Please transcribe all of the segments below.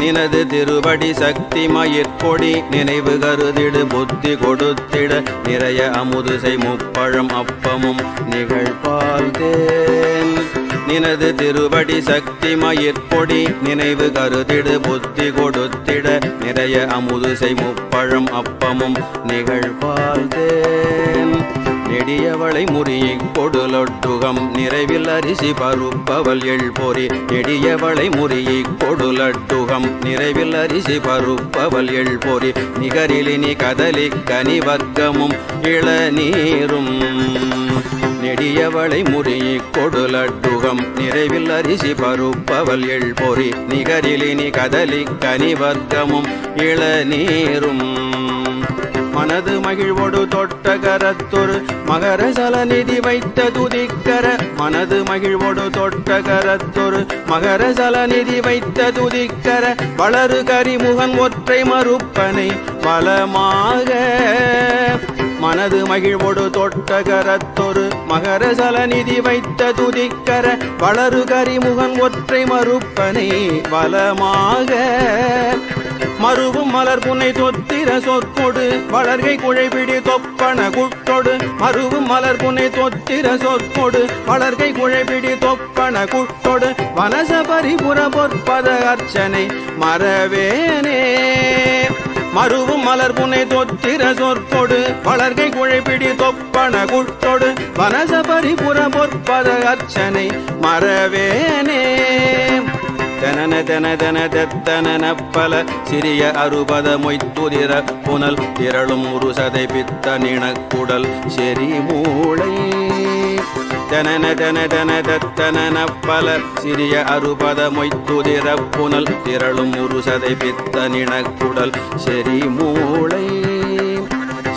நினது திருவடி சக்தி மயிர்கொடி நினைவு கருதிடு புத்தி கொடுத்திட. நிறைய அமுதுசை முப்பழம் அப்பமும் நிகழ்பால் தேன். நினது திருவடி சக்தி மயிர்கொடி நினைவு கருதிடு புத்தி கொடுத்திட. நிறைய அமுதுசை முப்பழம் அப்பமும் நிகழ்பால்தேன் நெடியவளை முறியை கொடுலொட்டுகம். நிறைவில் அரிசி பருப்பவள் எள் பொறி. நெடியவளை முறியை கொடுலட்டுகம். நிறைவில் அரிசி பருப்பவள் எள் நிகரிலினி கதலி கனிவர்க்கமும் இளநீரும். நெடியவளை முறியை கொடுலட்டுகம். நிறைவில் அரிசி பருப்பவள் எள் நிகரிலினி கதலி கனிவர்க்கமும் இளநீரும். மனது மகிழ்வோடு தொட்ட கரத்தொரு மகர சலநிதி வைத்த துதிக்கர. மனது மகிழ்வோடு தொட்ட கரத்தொரு மகர சலநிதி வைத்த துதிக்கர. வளரு கரிமுகன் ஒற்றை மறுப்பனை பலமாக. மனது மகிழ்வோடு தொட்ட கரத்தொரு மகர சலநிதி வைத்த துதிக்கர. வளரு கரிமுகன் ஒற்றை மறுப்பனை பலமாக. மருவும் மலர் புனை தொத்திர சொற்கொடு வளர்கை குழைபிடி தொப்பன குட்டொடு. மருவும் மலர் புனை தொத்திர சொற்கொடு வளர்கை குழைபிடி தொப்பன குட்டொடு. வனச பரிபுற பொற்பத அர்ச்சனை மறவேனே. மருவும் மலர் புனை தொத்திர சொற்கொடு வளர்கை குழைப்பிடி தொப்பன குட்டொடு. வனச பரிபுற பொற்பத அர்ச்சனை மறவேனே. தனன தன தன தத்தன பல சிறிய அறுபத மொய்த்துதிர புனல் திரளும் உருசதை பித்த நிணக்குடல் செறி மூளை. தனன தன தன தத்தன பல சிறிய அறுபத மொய்த்துதிர புனல் திரளும் உருசதை பித்த நிணக்குடல் செறி மூளை.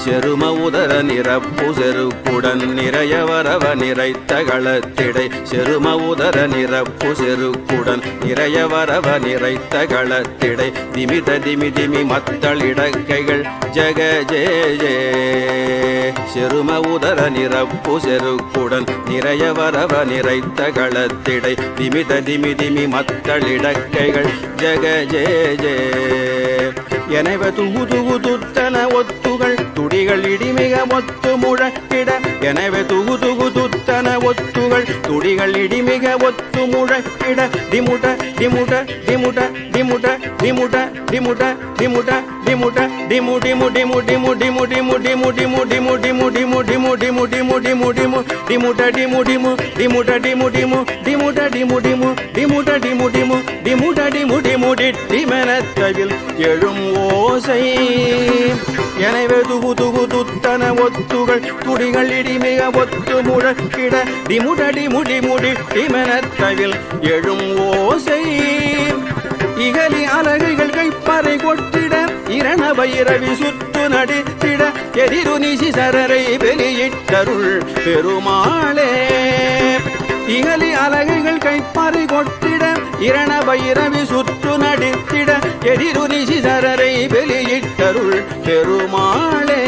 செரும உதர நிரப்பு செருக்குடன் நிறைய வரவ நிறைத்த களத்திடை. செரும உதர நிரப்பு செருக்குடன் நிறைய வரவ நிறைத்த களத்திடை. திமித திமி திமி மத்தள் இடக்கைகள் ஜக ஜே ஜே. செரும உதர நிரப்பு செருக்குடன் நிறைய வரவ நிறைத்த களத்திடை. திமித திமி திமி மத்தள் இடக்கைகள் ஜக ஜே ஜே. எனவே துகு துகு துத்தன ஒத்துகள் துடிகள் இடிமிக ஒத்து முழக்கிட. எனவே துகு துகு துத்தன ஒத்துகள் துடிகள் இடிமிக ஒத்து முழக்கிட டிமுட டிமுட டிமுட டிமுட டிமுட டிமுட டிமுட டிமுட டிமு டிமு டிமு டிமு டிமு டிமு டிமு டிமு டிமு டிமு டிமு டிமு டிமு டிமு டிமு டிமு டிமுட டிமு டிமு டிமுட டிமு டிமு டிமுட டிமு டிமு டிமுட டிமு டிமு டிமுட டிமு டிமு டிமெனத்தவில் எழும் ஓசை எனவே துகு துகு துத்தன ஒத்துகள் துடிகள் இடிமிக ஒத்து முழக்கிட டிமுட முட்டடி முடி இமனத்தவில் எழும் ஓசை. இகலி அலகுகள் கைப்பறை கொட்டிட இரணப இரவி சுத்து நடித்திட எதிருநிசி சரரை வெளியிட்டருள் பெருமாளே. இகலி அலகுகள் கைப்பறை கொட்டிட இரண பைரவி சுற்று நடித்திட எதிருநிசி சரரை வெளியிட்டருள் பெருமாளே.